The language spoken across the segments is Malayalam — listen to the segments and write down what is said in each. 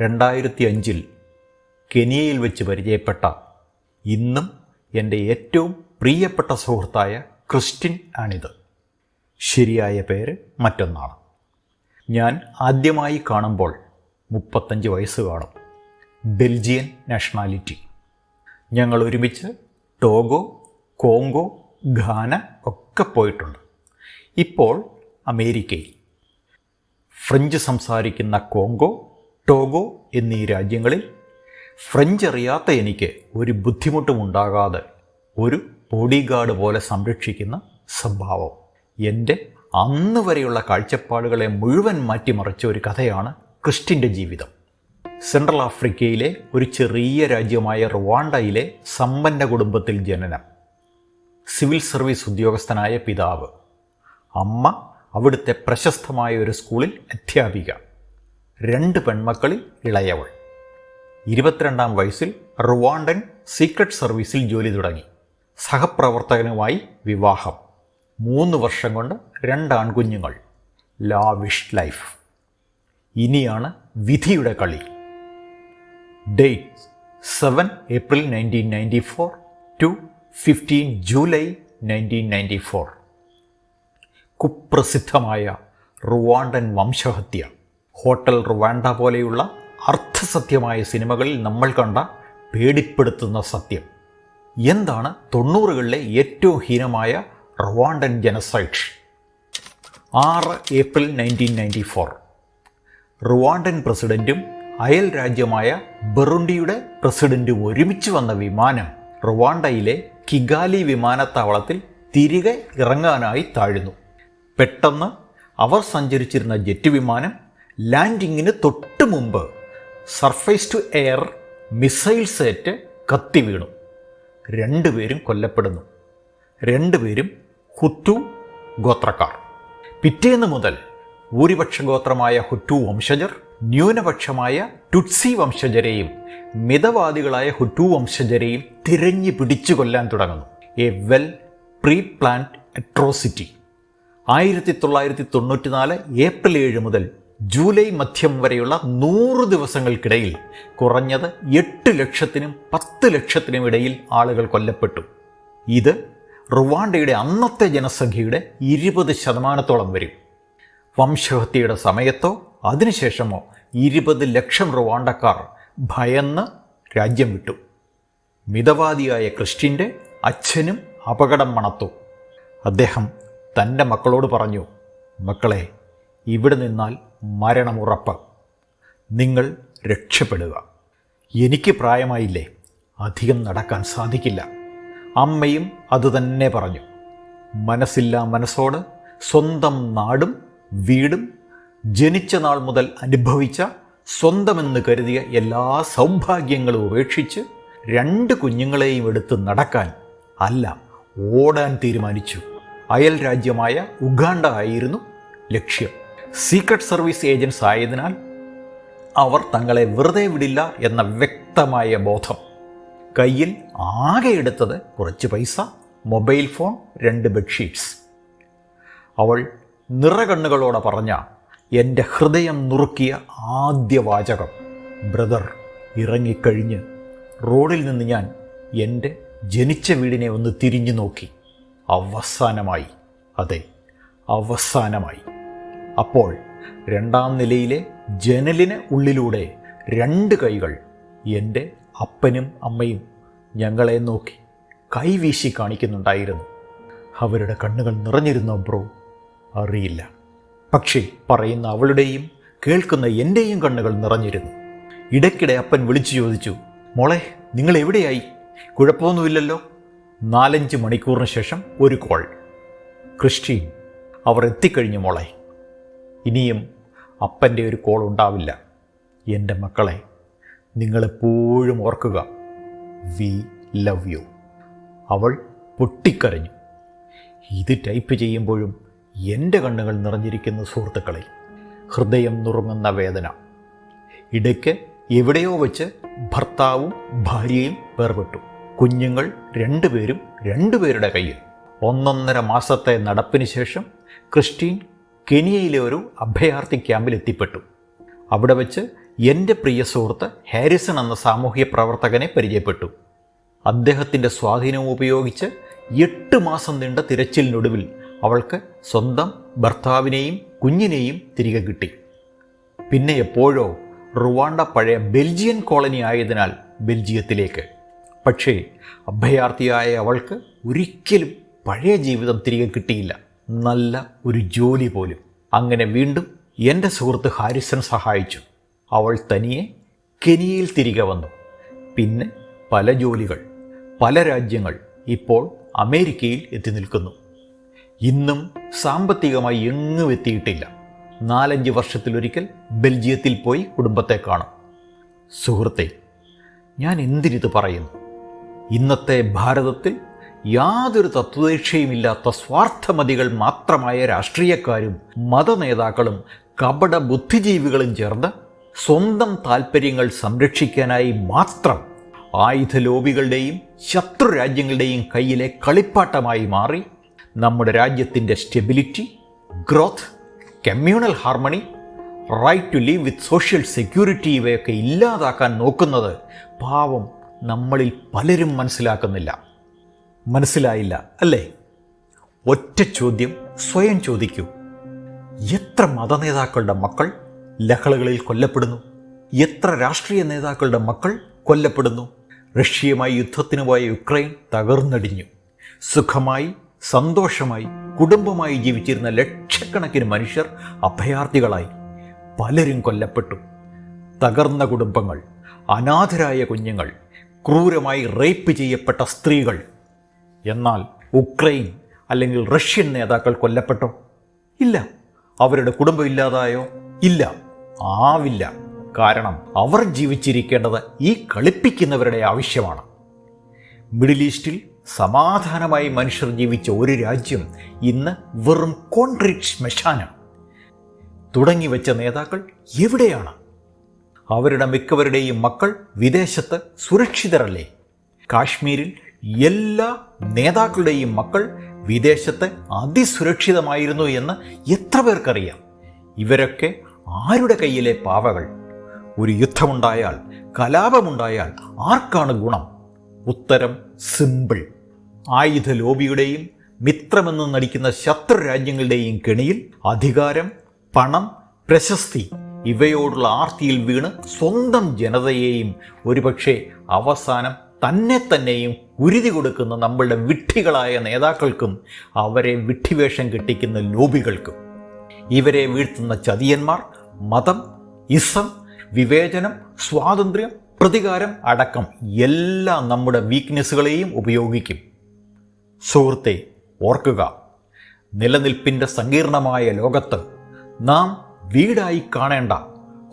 രണ്ടായിരത്തി അഞ്ചിൽ കെനിയയിൽ വെച്ച് പരിചയപ്പെട്ട ഇന്നും എന്റെ ഏറ്റവും പ്രിയപ്പെട്ട സുഹൃത്തായ ക്രിസ്റ്റിൻ ആണിത്. ശരിയായ പേര് മറ്റൊന്നാണ്. ഞാൻ ആദ്യമായി കാണുമ്പോൾ മുപ്പത്തഞ്ച് വയസ്സ് കാണും. Belgian nationality. ഞങ്ങൾ ഒരുമിച്ച് ടോഗോ കോങ്കോ ഘാന ഒക്കെ പോയിട്ടുണ്ട്. ഇപ്പോൾ അമേരിക്കയിൽ. ഫ്രഞ്ച് സംസാരിക്കുന്ന കോങ്കോ ടോഗോ എന്നീ രാജ്യങ്ങളിൽ ഫ്രഞ്ച് അറിയാത്ത എനിക്ക് ഒരു ബുദ്ധിമുട്ടും ഉണ്ടാകാതെ ഒരു ബോഡിഗാർഡ് പോലെ സംരക്ഷിക്കുന്ന സ്വഭാവം എന്റെ അന്ന് വരെയുള്ള കാഴ്ചപ്പാടുകളെ മുഴുവൻ മാറ്റിമറിച്ച ഒരു കഥയാണ് ക്രിസ്റ്റിന്റെ ജീവിതം. സെൻട്രൽ ആഫ്രിക്കയിലെ ഒരു ചെറിയ രാജ്യമായ റുവാണ്ടയിലെ സമ്പന്ന കുടുംബത്തിൽ ജനനം. സിവിൽ സർവീസ് ഉദ്യോഗസ്ഥനായ പിതാവ്. അമ്മ അവിടുത്തെ പ്രശസ്തമായ ഒരു സ്കൂളിൽ അധ്യാപിക. രണ്ട് പെൺമക്കളിൽ ഇളയവൾ. ഇരുപത്തിരണ്ടാം വയസ്സിൽ റുവാണ്ടൻ സീക്രട്ട് സർവീസിൽ ജോലി തുടങ്ങി. സഹപ്രവർത്തകനുമായി വിവാഹം. മൂന്ന് വർഷം കൊണ്ട് രണ്ട് ആൺകുഞ്ഞുങ്ങൾ. Lavish life. ഇനിയാണ് വിധിയുടെ കളി. Date seven April nineteen ninety four to fifteen July nineteen ninety four കുപ്രസിദ്ധമായ Rwandan വംശഹത്യ. ഹോട്ടൽ റുവാണ്ട പോലെയുള്ള അർത്ഥസത്യമായ സിനിമകളിൽ നമ്മൾ കണ്ട പേടിപ്പെടുത്തുന്ന സത്യം. എന്താണ് തൊണ്ണൂറുകളിലെ ഏറ്റവും ഹീനമായ റുവാണ്ടൻ ജനസൈഡ്? ആറ് April nineteen ninety four. Rwandan പ്രസിഡന്റും അയൽ രാജ്യമായ ബറുണ്ടിയുടെ പ്രസിഡന്റും ഒരുമിച്ച് വന്ന വിമാനം റുവാണ്ടയിലെ കിഗാലി വിമാനത്താവളത്തിൽ തിരികെ ഇറങ്ങാനായി താഴ്ന്നു. പെട്ടെന്ന് അവർ സഞ്ചരിച്ചിരുന്ന ജെറ്റ് വിമാനം ലാൻഡിങ്ങിന് തൊട്ട് മുമ്പ് surface to air missile set കത്തി വീണു. രണ്ടുപേരും കൊല്ലപ്പെടുന്നു. രണ്ടുപേരും ഹുറ്റു ഗോത്രക്കാർ. പിറ്റേന്ന് മുതൽ ഭൂരിപക്ഷ ഗോത്രമായ ഹുറ്റു വംശജർ ന്യൂനപക്ഷമായ ടുട്സി വംശജരെയും മിതവാദികളായ ഹുറ്റു വംശജരെയും തിരഞ്ഞു പിടിച്ചു കൊല്ലാൻ തുടങ്ങുന്നു. A well pre planned atrocity. ആയിരത്തി തൊള്ളായിരത്തി തൊണ്ണൂറ്റിനാല് ഏപ്രിൽ ഏഴ് മുതൽ ജൂലൈ മധ്യം വരെയുള്ള നൂറ് ദിവസങ്ങൾക്കിടയിൽ കുറഞ്ഞത് എട്ട് ലക്ഷത്തിനും പത്ത് ലക്ഷത്തിനും ഇടയിൽ ആളുകൾ കൊല്ലപ്പെട്ടു. ഇത് റുവാണ്ടയുടെ അന്നത്തെ ജനസംഖ്യയുടെ ഇരുപത് ശതമാനത്തോളം വരും. വംശഹത്യയുടെ സമയത്തോ അതിനുശേഷമോ ഇരുപത് ലക്ഷം റുവാണ്ടക്കാർ ഭയന്ന് രാജ്യം വിട്ടു. മിതവാദിയായ ക്രിസ്റ്റിന്റെ അച്ഛനും അപകടം മണത്തു. അദ്ദേഹം തന്റെ മക്കളോട് പറഞ്ഞു മക്കളെ ഇവിടെ നിന്നാൽ മരണമുറപ്പ്. നിങ്ങൾ രക്ഷപ്പെടുക. എനിക്ക് പ്രായമായില്ലേ? അധികം നടക്കാൻ സാധിക്കില്ല. അമ്മയും അതുതന്നെ പറഞ്ഞു. മനസ്സില്ല മനസ്സോട് സ്വന്തം നാടും വീടും ജനിച്ച നാൾ മുതൽ അനുഭവിച്ച സ്വന്തമെന്ന് കരുതിയ എല്ലാ സൗഭാഗ്യങ്ങളും ഉപേക്ഷിച്ച് രണ്ട് കുഞ്ഞുങ്ങളെയും എടുത്ത് നടക്കാൻ അല്ല ഓടാൻ തീരുമാനിച്ചു. അയൽ രാജ്യമായ ഉഗാണ്ട ആയിരുന്നു ലക്ഷ്യം. സീക്രട്ട് സർവീസ് ഏജൻസ് ആയതിനാൽ അവർ തങ്ങളെ വെറുതെ വിടില്ല എന്ന വ്യക്തമായ ബോധം. കയ്യിൽ ആകെ എടുത്തത് കുറച്ച് പൈസ മൊബൈൽ ഫോൺ രണ്ട് ബെഡ്ഷീറ്റ്സ്. അവൾ നിറകണ്ണുകളോടെ പറഞ്ഞ എന്റെ ഹൃദയം നുറുക്കിയ ആദ്യ വാചകം ബ്രദർ ഇറങ്ങിക്കഴിഞ്ഞ് റോഡിൽ നിന്ന് ഞാൻ എന്റെ ജനിച്ച വീടിനെ ഒന്ന് തിരിഞ്ഞു നോക്കി. അവസാനമായി അതെ അവസാനമായി. അപ്പോൾ രണ്ടാം നിലയിലെ ജനലിന് ഉള്ളിലൂടെ രണ്ട് കൈകൾ എന്റെ അപ്പനും അമ്മയും ഞങ്ങളെ നോക്കി കൈവീശി കാണിക്കുന്നുണ്ടായിരുന്നു. അവരുടെ കണ്ണുകൾ നിറഞ്ഞിരുന്നോ ബ്രോ? അറിയില്ല. പക്ഷേ പറയുന്ന അവളുടെയും കേൾക്കുന്ന എന്റെയും കണ്ണുകൾ നിറഞ്ഞിരുന്നു. ഇടയ്ക്കിടെ അപ്പൻ വിളിച്ചു ചോദിച്ചു മോളെ നിങ്ങൾ എവിടെയായി? കുഴപ്പമൊന്നുമില്ലല്ലോ. നാലഞ്ച് മണിക്കൂറിന് ശേഷം ഒരു കോൾ. ക്രിസ്റ്റീൻ അവർ എത്തിക്കഴിഞ്ഞു മോളെ. ഇനിയും അപ്പന്റെ ഒരു കോൾ ഉണ്ടാവില്ല. എന്റെ മക്കളെ നിങ്ങളെപ്പോഴും ഓർക്കുക വി ലവ് യു. അവൾ പൊട്ടിക്കരഞ്ഞു. ഇത് ടൈപ്പ് ചെയ്യുമ്പോഴും എന്റെ കണ്ണുകൾ നിറഞ്ഞിരിക്കുന്ന സുഹൃത്തുക്കളിൽ ഹൃദയം നുറുങ്ങുന്ന വേദന. ഇടയ്ക്ക് എവിടെയോ വെച്ച് ഭർത്താവും ഭാര്യയും വേർപെട്ടു. കുഞ്ഞുങ്ങൾ രണ്ടുപേരും രണ്ടുപേരുടെ കയ്യിൽ. ഒന്നൊന്നര മാസത്തെ നടപ്പിന് ശേഷം ക്രിസ്റ്റീൻ കെനിയയിലെ ഒരു അഭയാർത്ഥി ക്യാമ്പിൽ എത്തിപ്പെട്ടു. അവിടെ വെച്ച് എന്റെ പ്രിയ സുഹൃത്ത് ഹാരിസൺ എന്ന സാമൂഹ്യ പ്രവർത്തകനെ പരിചയപ്പെട്ടു. അദ്ദേഹത്തിന്റെ സ്വാധീനം ഉപയോഗിച്ച് എട്ട് മാസം നീണ്ട തിരച്ചിലിനൊടുവിൽ അവൾക്ക് സ്വന്തം ഭർത്താവിനെയും കുഞ്ഞിനെയും തിരികെ കിട്ടി. പിന്നെ എപ്പോഴോ റുവാണ്ട പഴയ ബെൽജിയൻ കോളനി ആയതിനാൽ ബെൽജിയത്തിലേക്ക്. പക്ഷേ അഭയാർത്ഥിയായ അവൾക്ക് ഒരിക്കലും പഴയ ജീവിതം തിരികെ കിട്ടിയില്ല. നല്ല ഒരു ജോലി പോലും. അങ്ങനെ വീണ്ടും എന്റെ സുഹൃത്ത് ഹാരിസൺ സഹായിച്ചു. അവൾ തനിയെ കെനിയയിൽ തിരികെ വന്നു. പിന്നെ പല ജോലികൾ പല രാജ്യങ്ങൾ ഇപ്പോൾ അമേരിക്കയിൽ എത്തി നിൽക്കുന്നു. ഇന്നും സാമ്പത്തികമായി എങ്ങും എത്തിയിട്ടില്ല. നാലഞ്ച് വർഷത്തിലൊരിക്കൽ ബെൽജിയത്തിൽ പോയി കുടുംബത്തെ കാണും. സുഹൃത്തെ ഞാൻ എന്തിനിത് പറയുന്നു? ഇന്നത്തെ ഭാരതത്തിൽ യാതൊരു തത്വദീക്ഷയുമില്ലാത്ത സ്വാർത്ഥമതികൾ മാത്രമായ രാഷ്ട്രീയക്കാരും മതനേതാക്കളും കപട ബുദ്ധിജീവികളും ചേർന്ന് സ്വന്തം താൽപ്പര്യങ്ങൾ സംരക്ഷിക്കാനായി മാത്രം ആയുധ ലോബികളുടെയും ശത്രു രാജ്യങ്ങളുടെയും കയ്യിലെ കളിപ്പാട്ടമായി മാറി നമ്മുടെ രാജ്യത്തിന്റെ stability growth communal harmony right to live with social security ഇവയൊക്കെ ഇല്ലാതാക്കാൻ നോക്കുന്നത് പാവം നമ്മളിൽ പലരും മനസ്സിലാക്കുന്നില്ല. മനസ്സിലായില്ല അല്ലേ? ഒറ്റ ചോദ്യം സ്വയം ചോദിക്കൂ. എത്ര മതനേതാക്കളുടെ മക്കൾ ലഹളകളിൽ കൊല്ലപ്പെടുന്നു? എത്ര രാഷ്ട്രീയ നേതാക്കളുടെ മക്കൾ കൊല്ലപ്പെടുന്നു? റഷ്യയുമായി യുദ്ധത്തിന് പോയ യുക്രൈൻ തകർന്നടിഞ്ഞു. സുഖമായി സന്തോഷമായി കുടുംബമായി ജീവിച്ചിരുന്ന ലക്ഷക്കണക്കിന് മനുഷ്യർ അഭയാർത്ഥികളായി പലരും കൊല്ലപ്പെട്ടു. തകർന്ന കുടുംബങ്ങൾ അനാഥരായ കുഞ്ഞുങ്ങൾ ക്രൂരമായി റേപ്പ് ചെയ്യപ്പെട്ട സ്ത്രീകൾ എന്നാൽ ഉക്രൈൻ അല്ലെങ്കിൽ റഷ്യൻ നേതാക്കൾ കൊല്ലപ്പെട്ടോ? ഇല്ല. അവരുടെ കുടുംബം ഇല്ലാതായോ? ഇല്ല. ആവില്ല. കാരണം അവർ ജീവിച്ചിരിക്കേണ്ടത് ഈ കളിപ്പിക്കുന്നവരുടെ ആവശ്യമാണ്. മിഡിൽ ഈസ്റ്റിൽ സമാധാനമായി മനുഷ്യർ ജീവിച്ച ഒരു രാജ്യം ഇന്ന് വെറും കോൺക്രീറ്റ് ശ്മശാനം തുടങ്ങി വെച്ച നേതാക്കൾ എവിടെയാണ്? അവരുടെ മിക്കവരുടെയും മക്കൾ വിദേശത്ത് സുരക്ഷിതരല്ലേ? കാശ്മീരിൽ എല്ലാ നേതാക്കളുടെയും മക്കൾ വിദേശത്ത് അതിസുരക്ഷിതമായിരുന്നു എന്ന് എത്ര പേർക്കറിയാം? ഇവരൊക്കെ ആരുടെ കയ്യിലെ പാവകൾ? ഒരു യുദ്ധമുണ്ടായാൽ കലാപമുണ്ടായാൽ ആർക്കാണ് ഗുണം? ഉത്തരം സിമ്പിൾ. ആയുധ ലോബിയുടെയും മിത്രമെന്ന് നടിക്കുന്ന ശത്രു രാജ്യങ്ങളുടെയും കെണിയിൽ അധികാരം പണം പ്രശസ്തി ഇവയോടുള്ള ആർത്തിയിൽ വീണ് സ്വന്തം ജനതയെയും ഒരുപക്ഷെ അവസാനം തന്നെ തന്നെയും ഉരുതി കൊടുക്കുന്ന നമ്മളുടെ വിട്ടികളായ നേതാക്കൾക്കും അവരെ വിട്ടിവേഷം കെട്ടിക്കുന്ന ലോബികൾക്കും. ഇവരെ വീഴ്ത്തുന്ന ചതിയന്മാർ മതം ഇസം വിവേചനം സ്വാതന്ത്ര്യം പ്രതികാരം അടക്കം എല്ലാ നമ്മുടെ വീക്ക്നെസ്സുകളെയും ഉപയോഗിക്കും. സുഹൃത്തെ ഓർക്കുക. നിലനിൽപ്പിന്റെ സങ്കീർണമായ ലോകത്ത് നാം വീടായി കാണേണ്ട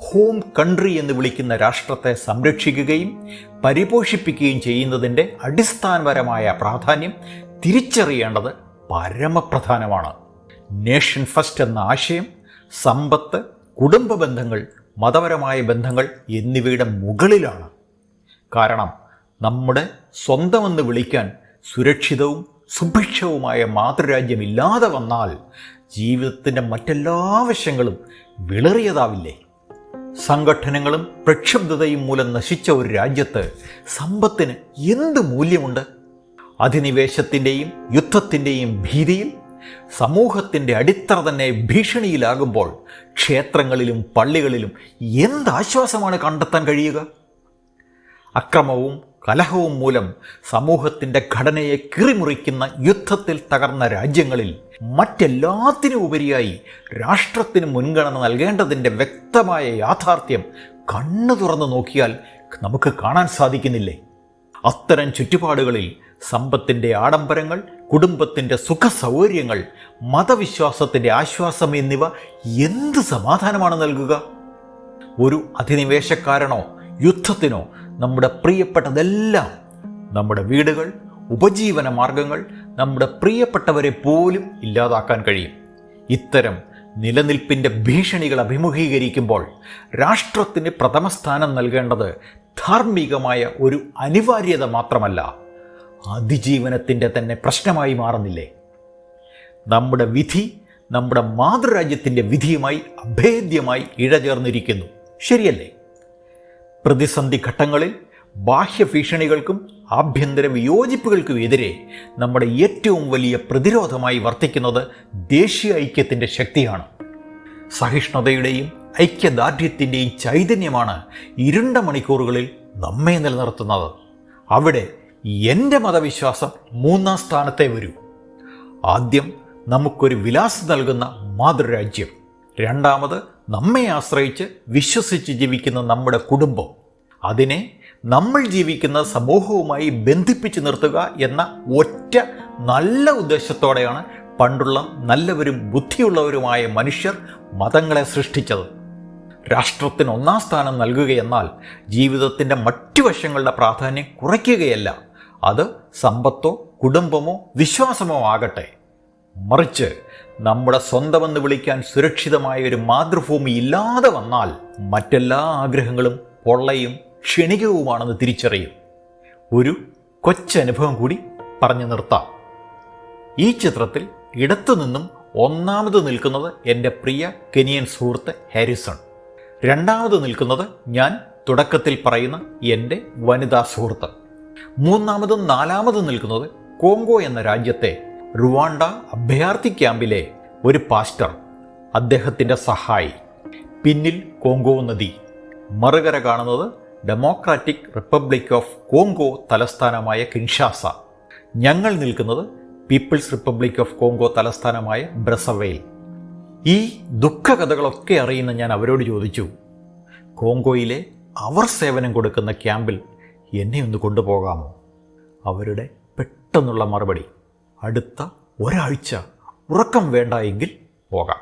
ഹോം കൺട്രി എന്ന് വിളിക്കുന്ന രാഷ്ട്രത്തെ സംരക്ഷിക്കുകയും പരിപോഷിപ്പിക്കുകയും ചെയ്യുന്നതിന്റെ അടിസ്ഥാനപരമായ പ്രാധാന്യം തിരിച്ചറിയേണ്ടത് പരമപ്രധാനമാണ്. നേഷൻ ഫസ്റ്റ് എന്ന ആശയം സമ്പത്ത് കുടുംബ ബന്ധങ്ങൾ മതപരമായ ബന്ധങ്ങൾ എന്നിവയുടെ മുകളിലാണ്. കാരണം നമ്മുടെ സ്വന്തമെന്ന് വിളിക്കാൻ സുരക്ഷിതവും സുഭിക്ഷവുമായ മാതൃരാജ്യം ഇല്ലാതെ വന്നാൽ ജീവിതത്തിന്റെ മറ്റെല്ലാ വശങ്ങളും വിളറിയതാവില്ലേ? സംഘടനകളും പ്രക്ഷുബ്ധതയും മൂലം നശിച്ച ഒരു രാജ്യത്ത് സമ്പത്തിന് എന്ത് മൂല്യമുണ്ട്? അധിനിവേശത്തിന്റെയും യുദ്ധത്തിന്റെയും ഭീതിയിൽ സമൂഹത്തിന്റെ അടിത്തറ തന്നെ ഭീഷണിയിലാകുമ്പോൾ ക്ഷേത്രങ്ങളിലും പള്ളികളിലും എന്ത് ആശ്വാസമാണ് കണ്ടെത്താൻ കഴിയുക? അക്രമവും കലഹവും മൂലം സമൂഹത്തിന്റെ ഘടനയെ കിറിമുറിക്കുന്ന യുദ്ധത്തിൽ തകർന്ന രാജ്യങ്ങളിൽ മറ്റെല്ലാത്തിനും ഉപരിയായി രാഷ്ട്രത്തിന് മുൻഗണന നൽകേണ്ടതിന്റെ വ്യക്തമായ യാഥാർത്ഥ്യം കണ്ണു തുറന്നു നോക്കിയാൽ നമുക്ക് കാണാൻ സാധിക്കുന്നില്ലേ? അത്തരം ചുറ്റുപാടുകളിൽ സമ്പത്തിന്റെ ആഡംബരങ്ങൾ കുടുംബത്തിന്റെ സുഖ സൗകര്യങ്ങൾ മതവിശ്വാസത്തിന്റെ ആശ്വാസം എന്നിവ എന്ത് സമാധാനമാണ് നൽകുക? ഒരു അധിനിവേശക്കാരനോ യുദ്ധത്തിനോ നമ്മുടെ പ്രിയപ്പെട്ടതെല്ലാം നമ്മുടെ വീടുകൾ ഉപജീവന മാർഗങ്ങൾ നമ്മുടെ പ്രിയപ്പെട്ടവരെ പോലും ഇല്ലാതാക്കാൻ കഴിയും. ഇത്തരം നിലനിൽപ്പിന്റെ ഭീഷണികൾ അഭിമുഖീകരിക്കുമ്പോൾ രാഷ്ട്രത്തിന് പ്രഥമ സ്ഥാനം നൽകേണ്ടത് ധാർമ്മികമായ ഒരു അനിവാര്യത മാത്രമല്ല അതിജീവനത്തിന്റെ തന്നെ പ്രശ്നമായി മാറുന്നില്ലേ? നമ്മുടെ വിധി നമ്മുടെ മാതൃരാജ്യത്തിന്റെ വിധിയുമായി അഭേദ്യമായി ഇഴചേർന്നിരിക്കുന്നു. ശരിയല്ലേ? പ്രതിസന്ധി ഘട്ടങ്ങളിൽ ബാഹ്യ ഭീഷണികൾക്കും ആഭ്യന്തര വിയോജിപ്പുകൾക്കും എതിരെ നമ്മുടെ ഏറ്റവും വലിയ പ്രതിരോധമായി വർത്തിക്കുന്നത് ദേശീയ ഐക്യത്തിന്റെ ശക്തിയാണ്. സഹിഷ്ണുതയുടെയും ഐക്യദാർഢ്യത്തിന്റെയും ചൈതന്യമാണ് ഇരുണ്ട മണിക്കൂറുകളിൽ നമ്മെ നിലനിർത്തുന്നത്. അവിടെ എന്റെ മതവിശ്വാസം മൂന്നാം സ്ഥാനത്തെ വരൂ. ആദ്യം നമുക്കൊരു വിലാസം നൽകുന്ന മാതൃരാജ്യം. രണ്ടാമത് നമ്മെ ആശ്രയിച്ച് വിശ്വസിച്ച് ജീവിക്കുന്ന നമ്മുടെ കുടുംബം അതിനെ നമ്മൾ ജീവിക്കുന്ന സമൂഹവുമായി ബന്ധിപ്പിച്ച് നിർത്തുക എന്ന ഒറ്റ നല്ല ഉദ്ദേശത്തോടെയാണ് പണ്ടുള്ള നല്ലവരും ബുദ്ധിയുള്ളവരുമായ മനുഷ്യർ മതങ്ങളെ സൃഷ്ടിച്ചത്. രാഷ്ട്രത്തിന് ഒന്നാം സ്ഥാനം നൽകുകയെന്നാൽ ജീവിതത്തിന്റെ മറ്റു വശങ്ങളുടെ പ്രാധാന്യം കുറയ്ക്കുകയല്ല. അത് സമ്പത്തോ കുടുംബമോ വിശ്വാസമോ ആകട്ടെ. മറിച്ച് നമ്മുടെ സ്വന്തമെന്ന് വിളിക്കാൻ സുരക്ഷിതമായ ഒരു മാതൃഭൂമി ഇല്ലാതെ വന്നാൽ മറ്റെല്ലാ ആഗ്രഹങ്ങളും പൊള്ളയും ക്ഷണികവുമാണെന്ന് തിരിച്ചറിയും. ഒരു കൊച്ചനുഭവം കൂടി പറഞ്ഞു നിർത്താം. ഈ ചിത്രത്തിൽ ഇടത്തു നിന്നും ഒന്നാമത് നിൽക്കുന്നത് എന്റെ പ്രിയ കെനിയൻ സുഹൃത്ത് ഹാരിസൺ. രണ്ടാമത് നിൽക്കുന്നത് ഞാൻ തുടക്കത്തിൽ പറയുന്ന എന്റെ വനിതാ സുഹൃത്ത്. മൂന്നാമതും നാലാമതും നിൽക്കുന്നത് കോങ്കോ എന്ന രാജ്യത്തെ റുവാണ്ട അഭയാർത്ഥി ക്യാമ്പിലെ ഒരു പാസ്റ്റർ അദ്ദേഹത്തിന്റെ സഹായി. പിന്നിൽ കോങ്കോ നദി. മറുകര കാണുന്നത് ഡെമോക്രാറ്റിക് റിപ്പബ്ലിക് ഓഫ് കോങ്കോ തലസ്ഥാനമായ കിൻഷാസ. ഞങ്ങൾ നിൽക്കുന്നത് പീപ്പിൾസ് റിപ്പബ്ലിക് ഓഫ് കോങ്കോ തലസ്ഥാനമായ ബ്രസവയിൽ. ഈ ദുഃഖകഥകളൊക്കെ അറിയുന്ന ഞാൻ അവരോട് ചോദിച്ചു കോങ്കോയിലെ അവർ സേവനം കൊടുക്കുന്ന ക്യാമ്പിൽ എന്നെ ഒന്ന് കൊണ്ടുപോകാമോ? അവരുടെ പെട്ടെന്നുള്ള മറുപടി. അടുത്ത ഒരാഴ്ച ഉറക്കം വേണ്ട എങ്കിൽ പോകാം.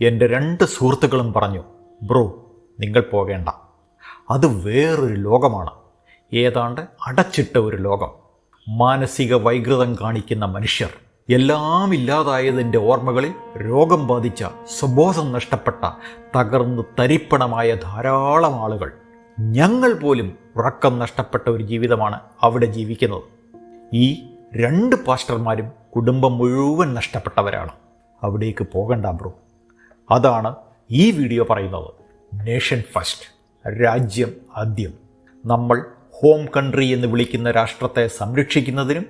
എന്റെ രണ്ട് സുഹൃത്തുക്കളും പറഞ്ഞു ബ്രോ നിങ്ങൾ പോകേണ്ട. അത് വേറൊരു ലോകമാണ്. ഏതാണ്ട് അടച്ചിട്ട ഒരു ലോകം. മാനസിക വൈകൃതം കാണിക്കുന്ന മനുഷ്യർ. എല്ലാം ഇല്ലാതായതിന്റെ ഓർമ്മകളിൽ രോഗം ബാധിച്ച സ്വബോധം നഷ്ടപ്പെട്ട തകർന്ന് തരിപ്പണമായ ധാരാളം ആളുകൾ. ഞങ്ങൾ പോലും ഉറക്കം നഷ്ടപ്പെട്ട ഒരു ജീവിതമാണ് അവിടെ ജീവിക്കുന്നത്. ഈ രണ്ട് പാസ്റ്റർമാരും കുടുംബം മുഴുവൻ നഷ്ടപ്പെട്ടവരാണ്. അവിടേക്ക് പോകണ്ട ബ്രോ. അതാണ് ഈ വീഡിയോ പറയുന്നത്. നേഷൻ ഫസ്റ്റ് രാജ്യം ആദ്യം. നമ്മൾ ഹോം കൺട്രി എന്ന് വിളിക്കുന്ന രാഷ്ട്രത്തെ സംരക്ഷിക്കുന്നതിനും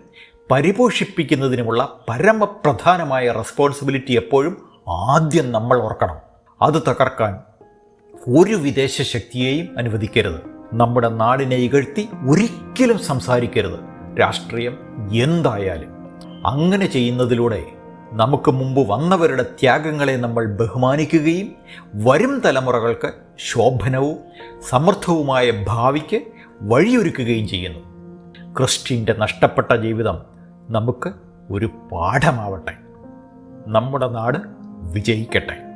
പരിപോഷിപ്പിക്കുന്നതിനുമുള്ള പരമപ്രധാനമായ റെസ്പോൺസിബിലിറ്റി എപ്പോഴും ആദ്യം നമ്മൾ ഓർക്കണം. അത് തകർക്കാൻ ഒരു വിദേശ ശക്തിയെയും അനുവദിക്കരുത്. നമ്മുടെ നാടിനെ ഇകഴ്ത്തി ഒരിക്കലും സംസാരിക്കരുത്. രാഷ്ട്രീയം എന്തായാലും അങ്ങനെ ചെയ്യുന്നതിലൂടെ നമുക്ക് മുമ്പ് വന്നവരുടെ ത്യാഗങ്ങളെ നമ്മൾ ബഹുമാനിക്കുകയും വരും തലമുറകൾക്ക് ശോഭനവും സമർത്ഥവുമായ ഭാവിക്ക് വഴിയൊരുക്കുകയും ചെയ്യുന്നു. ക്രിസ്റ്റിന്റെ നഷ്ടപ്പെട്ട ജീവിതം നമുക്ക് ഒരു പാഠമാവട്ടെ. നമ്മുടെ നാട് വിജയിക്കട്ടെ.